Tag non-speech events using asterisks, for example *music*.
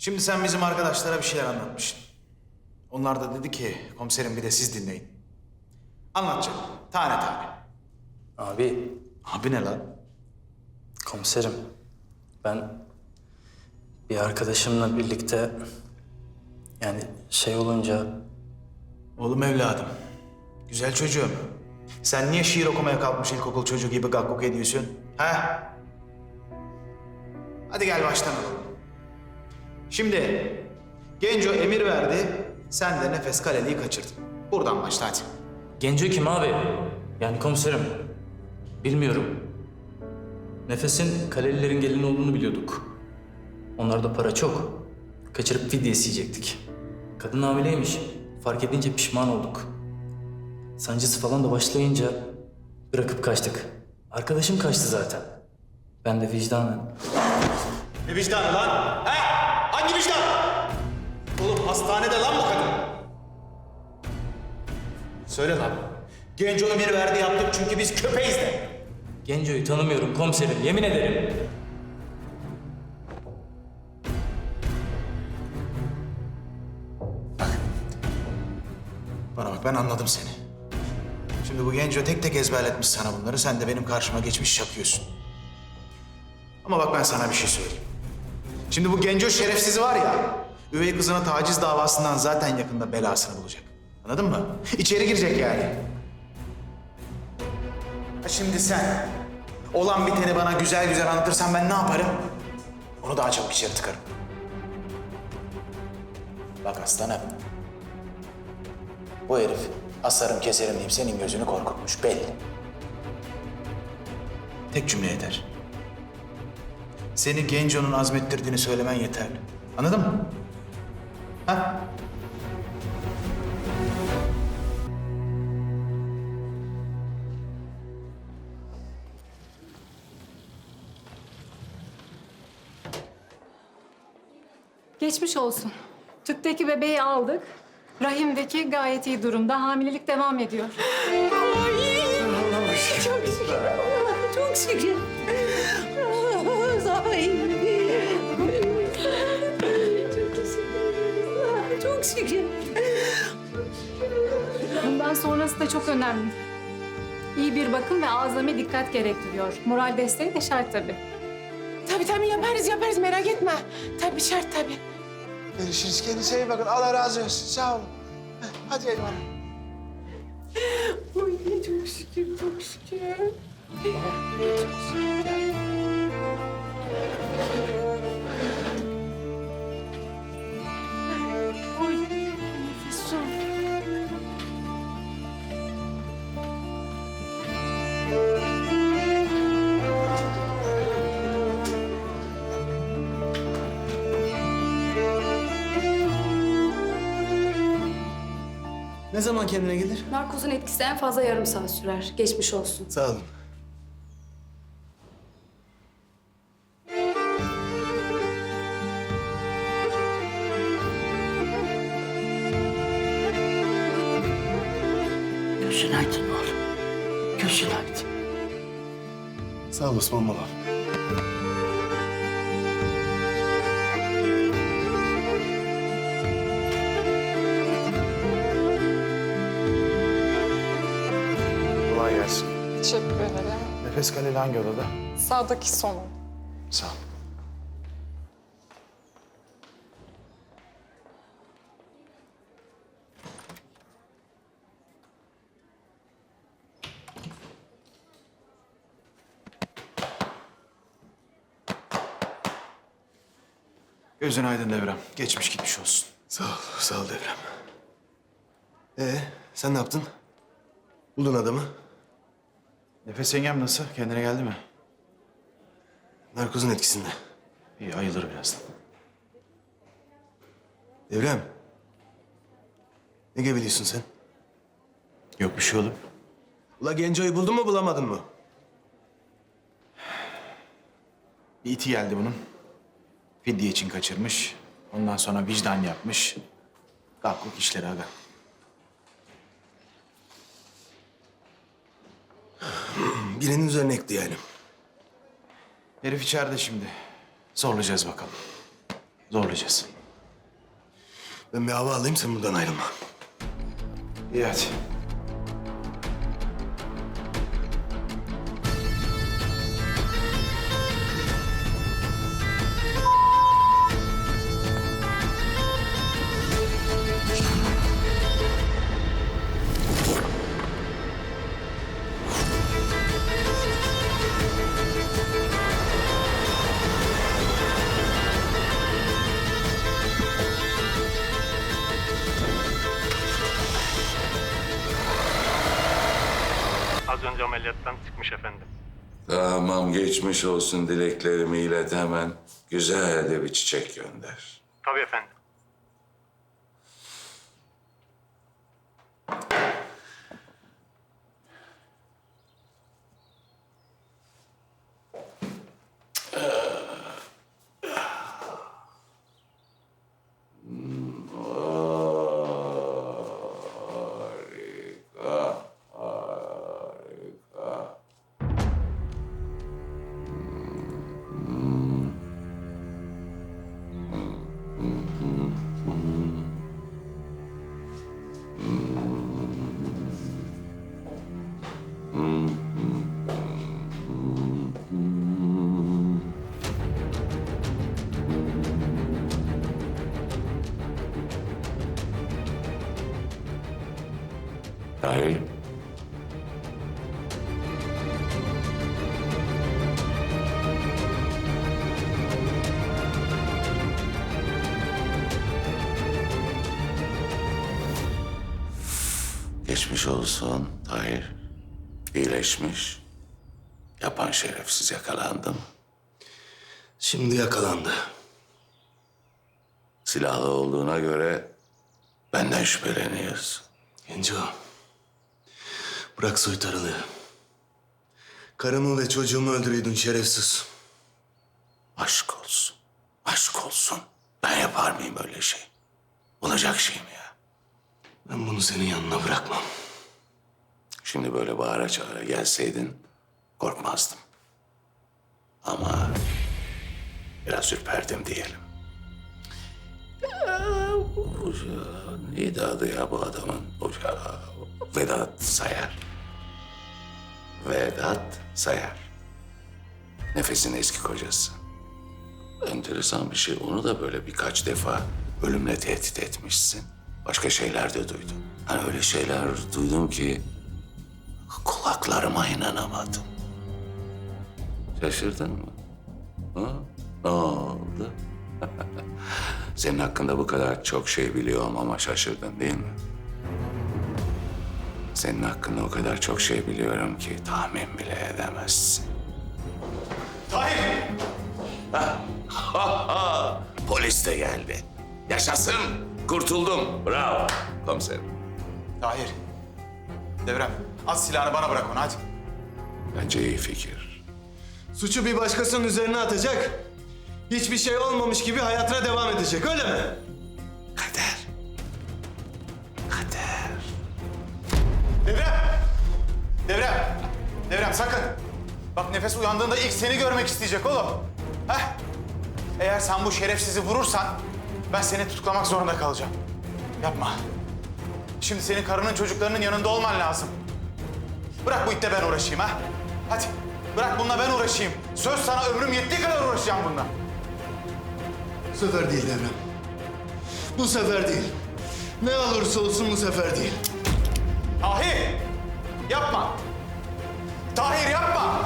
Şimdi sen bizim arkadaşlara bir şeyler anlatmışsın. Onlar da dedi ki komiserim bir de siz dinleyin. Anlatacağım tane tane. Abi, Abi ne lan? komiserim. Ben bir arkadaşımla birlikte yani şey olunca Oğlum evladım. Güzel çocuğum. Sen niye şiir okumaya kalkmış ilkokul çocuğu gibi gakkuk ediyorsun? He? Hadi gel baştan alalım. Şimdi Genco emir verdi, sen de nefes kaleliği kaçırdın. Buradan başla hadi. Genco kim abi? Yani komiserim. Bilmiyorum. Nefes'in Kalelilerin gelini olduğunu biliyorduk. Onlarda para çok. Kaçırıp fidye isteyecektik. Kadın hamileymiş. Fark edince pişman olduk. Sancısı falan da başlayınca bırakıp kaçtık. Arkadaşım kaçtı zaten. Ben de vicdanen. Ne vicdanı lan? He? Hangi vicdan? Oğlum hastanede lan bu kadın. Söyle lan. Genco emir verdi yaptık çünkü biz köpeğiz de. Genco'yu tanımıyorum komiserim yemin ederim. Bana bak ben anladım seni. Şimdi bu Genco tek tek ezberletmiş sana bunları. Sen de benim karşıma geçmiş şakıyorsun. Ama bak ben sana bir şey söyleyeyim. Şimdi bu Genco şerefsizi var ya... ...üvey kızına taciz davasından zaten yakında belasını bulacak. Anladın mı? İçeri girecek yani. Ha şimdi sen olan biteni bana güzel güzel anlatırsan ben ne yaparım? Onu daha çabuk içeri tıkarım. Bak aslanım. Bu herif asarım keserim deyip senin gözünü korkutmuş belli. Tek cümle yeter. Seni Genco'nun azmettirdiğini söylemen yeterli. Anladın mı? Ha? Geçmiş olsun. Tüpteki bebeği aldık. Rahimdeki gayet iyi durumda. Hamilelik devam ediyor. Çok şükür. Çok şükür. Zahim. Çok teşekkür ederiz. Çok şükür. Bundan sonrası da çok önemli. İyi bir bakım ve azami dikkat gerektiriyor. Moral desteği de şart tabii. Tabii tabii yaparız yaparız merak etme. Tabii şart tabii. Görüşürüz. Kendinize iyi bakın. Allah razı olsun. Sağ olun. Hadi eyvallah. Oy çok şükür çok şükür. Nefes al. Ne zaman kendine gelir? Narkozun etkisi en fazla yarım saat sürer. Geçmiş olsun. Sağ olun. Gözün aydın. Sağ olasın mamalar. Kolay gelsin. Teşekkür ederim. Nefes kaleli hangi odada? Sağdaki sonu. Sağ ol. Gözün aydın Devrem. Geçmiş gitmiş olsun. Sağ ol. Sağ ol Devrem. Ee, sen ne yaptın? Buldun adamı. Nefes yengem nasıl? Kendine geldi mi? Narkozun etkisinde. İyi ayılır birazdan. Devrem. Ne geveliyorsun sen? Yok bir şey oğlum. Ula Genco'yu buldun mu bulamadın mı? Bir iti geldi bunun. Fidye için kaçırmış. Ondan sonra vicdan yapmış. Kalklık işleri aga. *clears throat* Birinin üzerine ekti yani. Herif içeride şimdi. Zorlayacağız bakalım. Zorlayacağız. Ben bir hava alayım sen buradan ayrılma. İyi hadi. Önce ameliyattan çıkmış efendim. Tamam geçmiş olsun dileklerimi ilet hemen. Güzel de bir çiçek gönder. Tabii efendim. Hayır. Geçmiş olsun Tahir. İyileşmiş. Yapan şerefsiz yakalandı mı? Şimdi yakalandı. Silahlı olduğuna göre benden şüpheleniyorsun. Genco. Bırak soytarılığı. Karımı ve çocuğumu öldürüyordun şerefsiz. Aşk olsun. Aşk olsun. Ben yapar mıyım öyle şey? Olacak şey mi ya? Ben bunu senin yanına bırakmam. Şimdi böyle bağıra çağıra gelseydin korkmazdım. Ama biraz ürperdim diyelim. Neydi adı ya bu adamın? Vedat Sayar. Vedat Sayar. Nefes'in eski kocası. Enteresan bir şey. Onu da böyle birkaç defa ölümle tehdit etmişsin. Başka şeyler de duydum. Hani öyle şeyler duydum ki kulaklarıma inanamadım. Şaşırdın mı? Ha? Ne oldu? *laughs* Senin hakkında bu kadar çok şey biliyorum ama şaşırdın değil mi? Senin hakkında o kadar çok şey biliyorum ki tahmin bile edemezsin. Tahir! Polis de geldi. Yaşasın. Kurtuldum. Bravo komiserim. Tahir. Devrem, at silahını bana bırak onu hadi. Bence iyi fikir. Suçu bir başkasının üzerine atacak. Hiçbir şey olmamış gibi hayatına devam edecek öyle mi? Kader. Devrem sakın! Bak nefes uyandığında ilk seni görmek isteyecek oğlum. Heh? Eğer sen bu şerefsizi vurursan ben seni tutuklamak zorunda kalacağım. Yapma. Şimdi senin karının çocuklarının yanında olman lazım. Bırak bu itle ben uğraşayım ha. Hadi bırak bununla ben uğraşayım. Söz sana ömrüm yettiği kadar uğraşacağım bununla. Bu sefer değil Devrem. Bu sefer değil. Ne olursa olsun bu sefer değil. Tahir! Yapma! Tahir yapma!